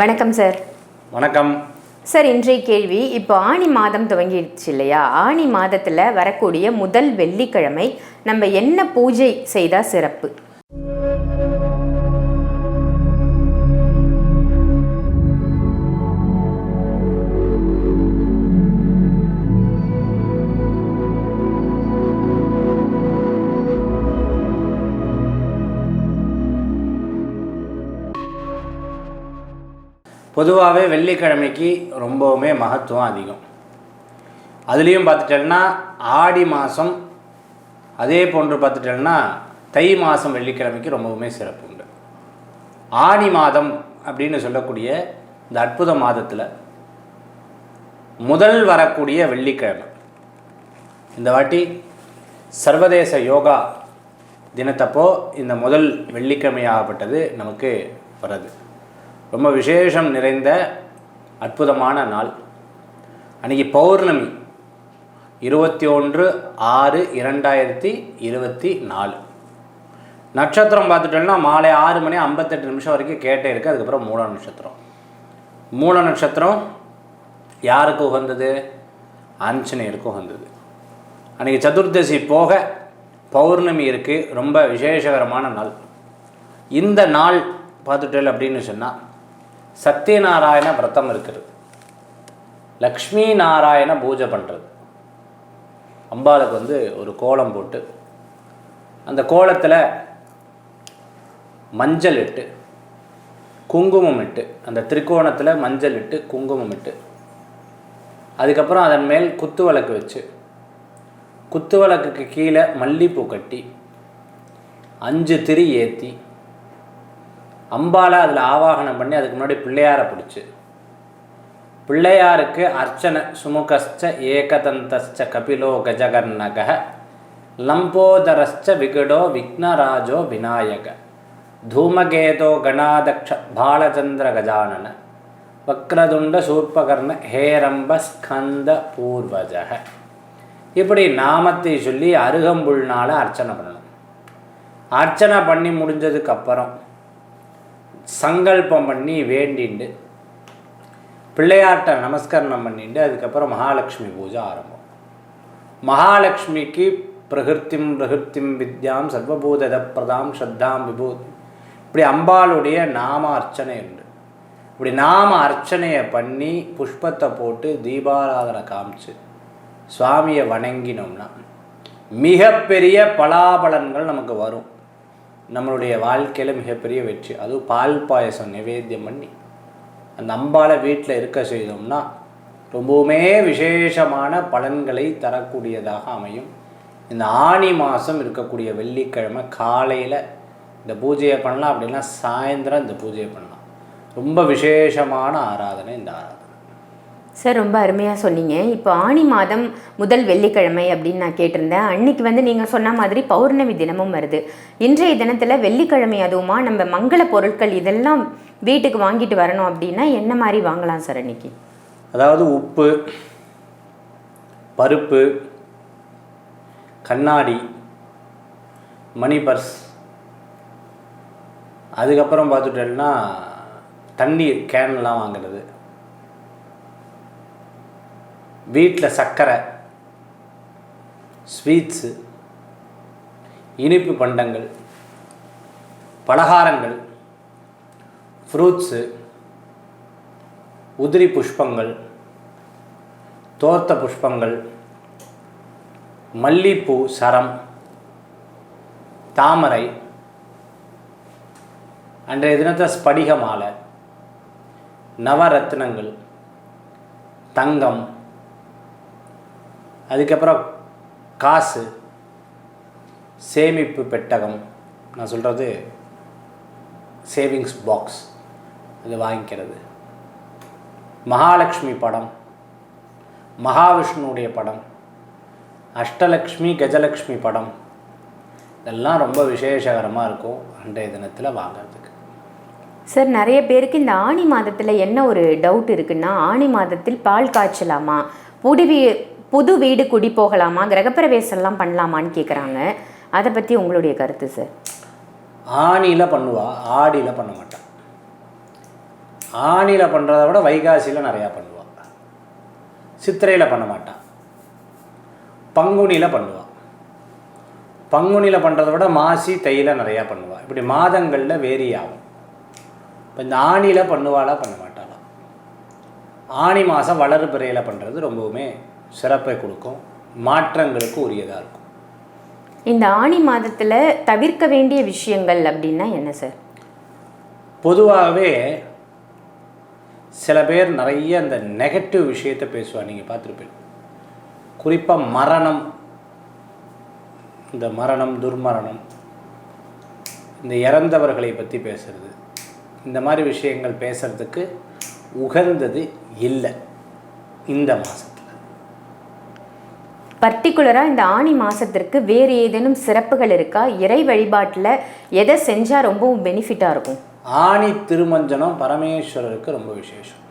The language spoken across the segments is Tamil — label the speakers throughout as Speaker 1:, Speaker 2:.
Speaker 1: வணக்கம் சார்
Speaker 2: வணக்கம்.
Speaker 1: சார் இன்றைய கேள்வி இப்போ ஆணி மாதம் துவங்கிடுச்சு இல்லையா? ஆணி மாதத்தில் வரக்கூடிய முதல் வெள்ளிக்கிழமை நம்ம என்ன பூஜை செய்தால் சிறப்பு?
Speaker 2: பொதுவாகவே வெள்ளிக்கிழமைக்கு ரொம்பவுமே மகத்துவம் அதிகம். அதுலேயும் பார்த்துட்டேன்னா ஆடி மாதம் அதே போன்று பார்த்துட்டேன்னா தை மாதம் வெள்ளிக்கிழமைக்கு ரொம்பவுமே சிறப்பு உண்டு. ஆடி மாதம் அப்படின்னு சொல்லக்கூடிய இந்த அற்புத மாதத்தில் முதல் வரக்கூடிய வெள்ளிக்கிழமை. இந்த வாட்டி சர்வதேச யோகா தினத்தப்போ இந்த முதல் வெள்ளிக்கிழமையாகப்பட்டது நமக்கு வருது ரொம்ப விசேஷம் நிறைந்த அற்புதமான நாள். அன்றைக்கி பௌர்ணமி இருபத்தி ஒன்று ஆறு இரண்டாயிரத்தி இருபத்தி நாலு. நட்சத்திரம் பார்த்துட்டோம்னா மாலை ஆறு மணி ஐம்பத்தெட்டு நிமிஷம் வரைக்கும் கேட்டே இருக்குது அதுக்கப்புறம் மூல நட்சத்திரம். மூல நட்சத்திரம் யாருக்கு உகந்தது? ஆஞ்சநேயருக்கு உகந்தது. அன்றைக்கி சதுர்தசி போக பௌர்ணமி இருக்குது ரொம்ப விசேஷகரமான நாள். இந்த நாள் பார்த்துட்டேல் அப்படின்னு சொன்னால் சத்யநாராயண விரதம் இருக்கிறது லக்ஷ்மி நாராயண பூஜை பண்ணுறது அம்பாளுக்கு வந்து ஒரு கோலம் போட்டு அந்த கோலத்தில் மஞ்சள் இட்டு குங்குமம் இட்டு அந்த திரிகோணத்தில் மஞ்சள் இட்டு குங்குமம் இட்டு அதுக்கப்புறம் அதன் மேல் குத்து விளக்கு வச்சு குத்து விளக்குக்கு கீழே மல்லிப்பூ கட்டி அஞ்சு திரி ஏற்றி அம்பாலை அதில் ஆவாகனம் பண்ணி அதுக்கு முன்னாடி பிள்ளையாரை பிடிச்சி. பிள்ளையாருக்கு அர்ச்சனை சுமுகஸ்ச ஏகதந்தஸ்ச கபிலோ கஜகர்ணக லம்போதரஸ்ச விகடோ விக்னராஜோ விநாயக தூமகேதோ கணாதக்ஷ பாலச்சந்திர கஜானன வக்ரதுண்ட சூர்பகர்ண ஹேரம்ப ஸ்கந்த பூர்வஜக இப்படி நாமத்தை சொல்லி அருகம்புல்னால் அர்ச்சனை பண்ணணும். அர்ச்சனை பண்ணி முடிஞ்சதுக்கப்புறம் சங்கல்பம் பண்ணி வேண்டிண்டு பிள்ளையார்கிட்ட நமஸ்கரணம் பண்ணிட்டு அதுக்கப்புறம் மகாலட்சுமி பூஜை ஆரம்பம். மகாலட்சுமிக்கு பிரகிருத்திம் பிரகிருத்திம் வித்யாம் சர்வபூதத பிரதாம் ஸ்ரத்தாம் விபூதி. இப்படி அம்பாளுடைய நாம அர்ச்சனை உண்டு. இப்படி நாம அர்ச்சனையை பண்ணி புஷ்பத்தை போட்டு தீபாராதனை காமிச்சு சுவாமியை வணங்கினோம்னா மிகப்பெரிய பலாபலன்கள் நமக்கு வரும். நம்மளுடைய வாழ்க்கையில் மிகப்பெரிய வெற்றி. அதுவும் பால் பாயசம் நிவேத்தியம் பண்ணி அந்த அம்பாவை வீட்டில் இருக்க செய்தோம்னா ரொம்பவுமே விசேஷமான பலன்களை தரக்கூடியதாக அமையும். இந்த ஆணி மாதம் இருக்கக்கூடிய வெள்ளிக்கிழமை காலையில் இந்த பூஜையை பண்ணலாம் அப்படின்னா சாயந்தரம் இந்த பூஜையை பண்ணலாம். ரொம்ப விசேஷமான ஆராதனை இந்த ஆராதனை.
Speaker 1: சார் ரொம்ப அருமையாக சொன்னீங்க. இப்போ ஆணி மாதம் முதல் வெள்ளிக்கிழமை அப்படின்னு நான் கேட்டிருந்தேன். அன்னைக்கு வந்து நீங்கள் சொன்ன மாதிரி பௌர்ணமி தினமும் வருது. இன்றைய தினத்தில் வெள்ளிக்கிழமை அதுவுமா நம்ம மங்கள பொருட்கள் இதெல்லாம் வீட்டுக்கு வாங்கிட்டு வரணும் அப்படின்னா என்ன மாதிரி வாங்கலாம் சார் அன்னைக்கு?
Speaker 2: அதாவது உப்பு பருப்பு கண்ணாடி மணி பர்ஸ் அதுக்கப்புறம் பார்த்துட்டோம்னா தண்ணீர் கேன்லாம் வாங்குறது. வீட்டில் சர்க்கரை ஸ்வீட்ஸு இனிப்பு பண்டங்கள் பலகாரங்கள் ஃப்ரூட்ஸு உதிரி புஷ்பங்கள் தோர்த்த புஷ்பங்கள் மல்லிப்பூ சரம் தாமரை அன்றைய தினத்தை ஸ்படிக மாலை நவரத்னங்கள் தங்கம் அதுக்கப்புறம் காசு சேமிப்பு பெட்டகம். நான் சொல்கிறது சேவிங்ஸ் பாக்ஸ். அது வாங்கிக்கிறது. மகாலட்சுமி படம். மகாவிஷ்ணுடைய படம். அஷ்டலக்ஷ்மி கஜலக்ஷ்மி படம். இதெல்லாம் ரொம்ப விசேஷகரமாக இருக்கும் அன்றைய தினத்தில் வாங்குறதுக்கு.
Speaker 1: சார் நிறைய பேருக்கு இந்த ஆணி மாதத்தில் என்ன ஒரு டவுட் இருக்குன்னா ஆணி மாதத்தில் பால் காய்ச்சலாமா? புடிவி புது வீடு குடி போகலாமா? கிரகப்பிரவேசம்லாம் பண்ணலாமான்னு கேட்குறாங்க அதை பற்றி உங்களுடைய கருத்து சார்
Speaker 2: ஆணியில் பண்ணுவா ஆடியில் பண்ண மாட்டான் ஆணியில் பண்ணுறத விட வைகாசியில் நிறையா பண்ணுவாள் சித்திரையில் பண்ண மாட்டான் பங்குனியில் பண்ணுவாள் பங்குனியில் பண்ணுறத விட மாசி தையில் நிறையா பண்ணுவாள் இப்படி மாதங்களில் வேரி ஆகும் இப்போ இந்த ஆணியில் பண்ணுவாளா பண்ண மாட்டாளா? ஆணி மாதம் வளர்பிறையில் பண்ணுறது ரொம்பவுமே சிறப்பை கொடுக்கும் மாற்றங்களுக்கு உரியதாக இருக்கும்.
Speaker 1: இந்த ஆணி மாதத்துல தவிர்க்க வேண்டிய விஷயங்கள் அப்படின்னா என்ன சார்
Speaker 2: பொதுவாகவே சில பேர் நிறைய இந்த நெகட்டிவ் விஷயத்தை பேசுவாங்க நீங்கள் பார்த்துருப்பீங்க. குறிப்பாக மரணம் இந்த மரணம் துர்மரணம் இந்த இறந்தவர்களை பற்றி பேசுறது இந்த மாதிரி விஷயங்கள் பேசுறதுக்கு உகந்தது இல்லை இந்த மாதத்தில்
Speaker 1: பர்டிகுலராக இந்த ஆணி மாதத்திற்கு வேறு ஏதேனும் சிறப்புகள் இருக்கா? இறை வழிபாட்டில் எதை செஞ்சால் ரொம்பவும் பெனிஃபிட்டாக இருக்கும்?
Speaker 2: ஆணி திருமஞ்சனம் பரமேஸ்வரருக்கு ரொம்ப விசேஷம்.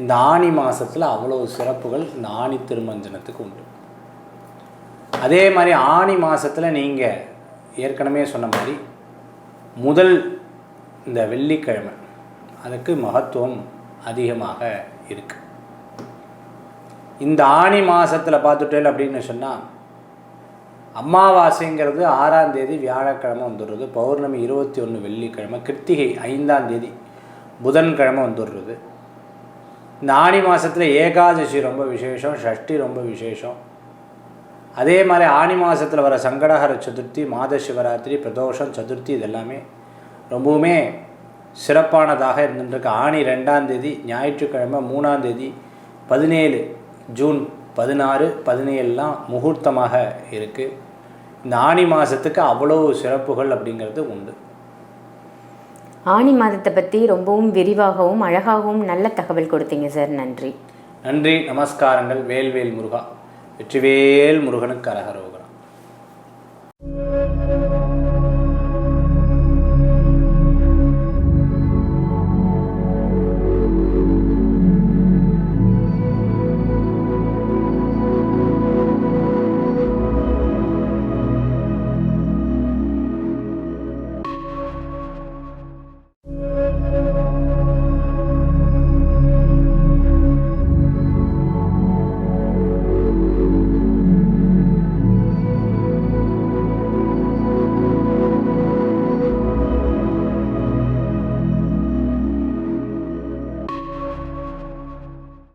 Speaker 2: இந்த ஆணி மாதத்தில் அவ்வளோ சிறப்புகள் இந்த ஆணி திருமஞ்சனத்துக்கு உண்டு. அதே மாதிரி ஆணி மாதத்தில் நீங்கள் ஏற்கனவே சொன்ன மாதிரி முதல் இந்த வெள்ளிக்கிழமை அதுக்கு மகத்துவம் அதிகமாக இருக்குது இந்த ஆணி மாதத்தில் பார்த்துட்டேன் அப்படின்னு சொன்னால் அமாவாசைங்கிறது ஆறாம் தேதி வியாழக்கிழமை வந்துடுறது பௌர்ணமி இருபத்தி ஒன்று வெள்ளிக்கிழமை கிருத்திகை ஐந்தாம் தேதி புதன்கிழமை வந்துடுறது. இந்த ஆணி மாதத்தில் ஏகாதசி ரொம்ப விசேஷம் ஷஷ்டி ரொம்ப விசேஷம். அதே மாதிரி ஆணி மாதத்தில் வர சங்கடஹர சதுர்த்தி மாத சிவராத்திரி பிரதோஷம் சதுர்த்தி இதெல்லாமே ரொம்பவுமே சிறப்பானதாக இருந்துட்டுருக்கு. ஆணி ரெண்டாம் தேதி ஞாயிற்றுக்கிழமை மூணாம் தேதி பதினேழு ஜூன் பதினாறு பதினேழுலாம் முகூர்த்தமாக இருக்குது இந்த ஆணி மாதத்துக்கு அவ்வளோ சிறப்புகள் அப்படிங்கிறது உண்டு.
Speaker 1: ஆணி மாதத்தை பற்றி ரொம்பவும் விரிவாகவும் அழகாகவும் நல்ல தகவல் கொடுத்தீங்க சார். நன்றி.
Speaker 2: நன்றி. நமஸ்காரங்கள். வேல்வேல் முருகா. வெற்றிவேல் முருகனுக்கு அரகரோ.